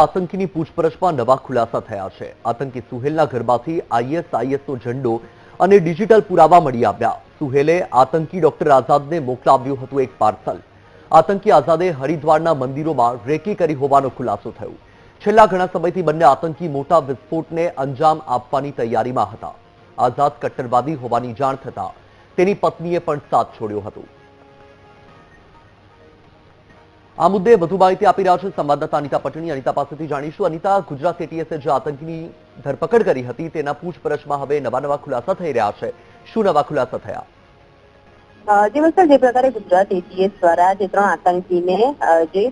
આતંકીની પૂછપરછમાં નવા ખુલાસા થયા છે. આતંકી સુહેલના ઘરમાંથી આઈએસઆઈએસનો ઝંડો અને ડિજિટલ પુરાવા મળી આવ્યા. સુહેલે આતંકી ડોક્ટર આઝાદને મોકલાવ્યું હતું એક પાર્સલ. આતંકી આઝાદે હરિદ્વારના મંદિરોમાં રેકી કરી હોવાનો ખુલાસો થયો. છેલ્લા ઘણા સમયથી બંને આતંકી મોટા વિસ્ફોટને અંજામ આપવાની તૈયારીમાં હતા. આઝાદ કટ્ટરવાદી હોવાની જાણ થતા તેની પત્નીએ પણ સાથ છોડ્યો હતો. આ મુદ્દે વધુ માહિતી આપી રહ્યા છે સંવાદદાતા અનિતા પટણી. અનિતા પાસેથી જાણીશું. અનિતા, ગુજરાત એટીએસએ જે આતંકીની ધરપકડ કરી હતી તેના પૂછપરછમાં હવે નવા નવા ખુલાસા થઈ રહ્યા છે. શું નવા ખુલાસા થયા? જે વસ્તુ જે પ્રકારે ગુજરાત એટીએસ દ્વારા જે ત્રણ આતંકીને જે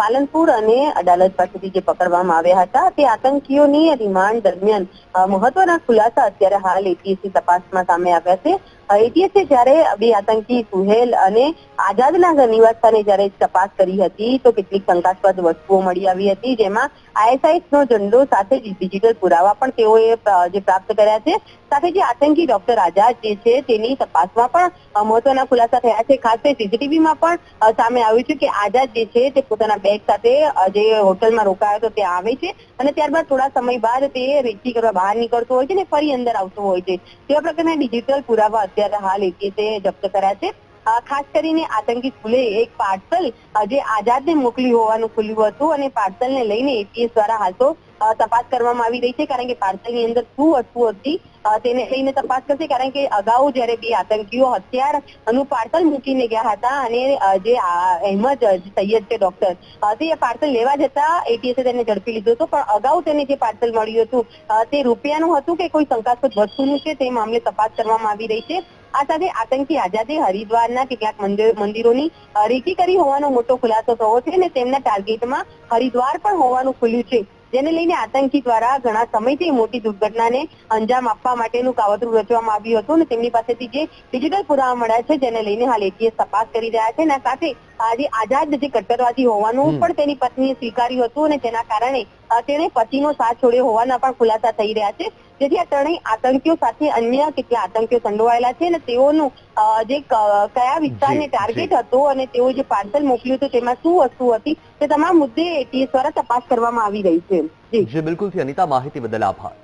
પાલનપુર અને અદાલત પાસેથી જે પકડવામાં આવ્યા હતા, તે આતંકીઓની રિમાન્ડ દરમિયાન મહત્વના ખુલાસા અત્યારે હાલ એટીએસની તપાસમાં સામે આવ્યા છે. એટીએસે જ્યારે બે આતંકી સુહેલ અને આઝાદના નિવાસ સ્થાને જ્યારે તપાસ કરી હતી, તો કેટલીક શંકાસ્પદ વસ્તુઓ મળી આવી હતી, જેમાં આઈએસઆઈએસ નો ઝંડો સાથે ડિજિટલ પુરાવા પણ તેઓએ જે પ્રાપ્ત કર્યા છે. સાથે જે આતંકી ડોક્ટર આઝાદ જે છે, તેની તપાસમાં પણ મહત્વના ખુલાસા થયા છે. ખાસ કરીને સીસીટીવીમાં પણ સામે આવ્યું છે કે આઝાદ જે છે, તે પોતાના બેગ સાથે જે હોટલમાં રોકાયો હતો, ત્યાં આવે છે અને ત્યારબાદ થોડા સમય બાદ તે રેકી કરવા બહાર નીકળતો હોય છે ને ફરી અંદર આવતો હોય છે. તેવા પ્રકારના ડિજિટલ પુરાવા અત્યારે હાલ એટીએસે જપ્ત કર્યા છે. ખાસ કરીને આતંકી સ્કૂલે એક પાર્સલ જે આઝાદને મોકલ્યું હોવાનું ખુલ્યું હતું અને પાર્સલને લઈને એટીએસ દ્વારા હાલ તો તપાસ કરવામાં આવી રહી છે કારણ કે પાર્સલની અંદર શું વસ્તુ હતી તેને લઈને તપાસ કરશે કારણ કે અગાઉ જ્યારે બે આતંકીઓ હથિયારનું પાર્સલ મૂકીને ગયા હતા અને જે અહેમદ સૈયદ છે ડોક્ટર તે પાર્સલ લેવા જતા એટીએસે તેને ઝડપી લીધો હતો પણ અગાઉ તેને જે પાર્સલ મળ્યું હતું તે રૂપિયાનું હતું કે કોઈ શંકાસ્પદ વસ્તુનું છે તે મામલે તપાસ કરવામાં આવી રહી છે? આ સાથે આતંકી આઝાદે હરિદ્વારના કેટલાક મંદિરોની રેકી કરી હોવાનો મોટો ખુલાસો થયો છે અને તેમના ટાર્ગેટમાં હરિદ્વાર પણ હોવાનું ખુલ્યું છે. જેને લઈને આતંકી દ્વારા ઘણા સમયથી મોટી દુર્ઘટનાને અંજામ આપવા માટેનું કાવતરું રચવામાં આવ્યું હતું અને તેમની પાસેથી જે ડિજિટલ પુરાવા મળ્યા છે, જેને લઈને હાલ એટીએસ તપાસ કરી રહ્યા છે અને સાથે આ જે આઝાદ જે કટ્ટરવાદી હોવાનું પણ તેની પત્નીએ સ્વીકાર્યું હતું અને તેના કારણે તેણે પતિનો સાથ છોડ્યો હોવાના પણ ખુલાસા થઈ રહ્યા છે. જેથી આ ત્રણેય આતંકીઓ સાથે અન્ય કેટલા આતંકીઓ સંડોવાયેલા છે અને તેઓનું જે કયા વિસ્તારને ટાર્ગેટ હતો અને તેઓ જે પાર્સલ મોકલ્યું હતું તેમાં શું વસ્તુ હતી તે તમામ મુદ્દે એટીએસ દ્વારા તપાસ કરવામાં આવી રહી છે. જી. બિલકુલ. અનિતા માહિતી બદલ આભાર.